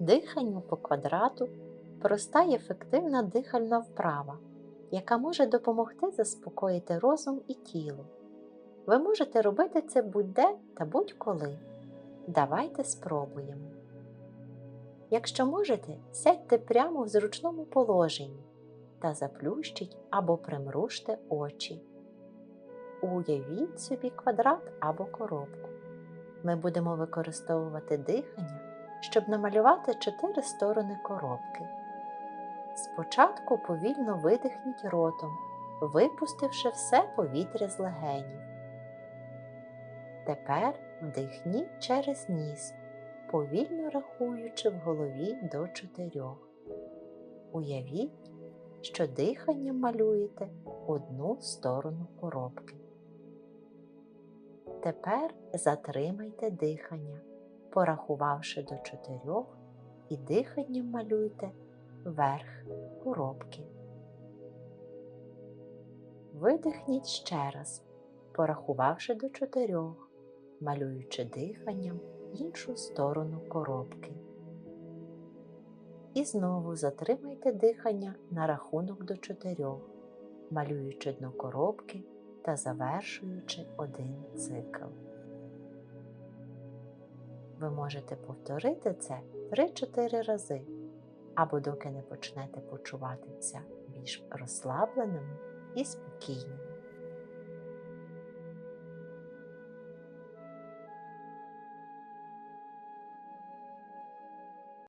Дихання по квадрату проста й ефективна дихальна вправа, яка може допомогти заспокоїти розум і тіло. Ви можете робити це будь-де та будь-коли. Давайте спробуємо. Якщо можете, сядьте прямо в зручному положенні та заплющіть або примружте очі. Уявіть собі квадрат або коробку. Ми будемо використовувати дихання, щоб намалювати чотири сторони коробки. Спочатку повільно видихніть ротом, випустивши все повітря з легенів. Тепер вдихніть через ніс, повільно рахуючи в голові до чотирьох. Уявіть, що диханням малюєте одну сторону коробки. Тепер затримайте дихання, порахувавши до чотирьох, і диханням малюйте верх коробки. Видихніть ще раз, порахувавши до чотирьох, малюючи диханням іншу сторону коробки. І знову затримайте дихання на рахунок до чотирьох, малюючи дно коробки та завершуючи один цикл. Ви можете повторити це 3-4 рази, або доки не почнете почуватися більш розслабленими і спокійними.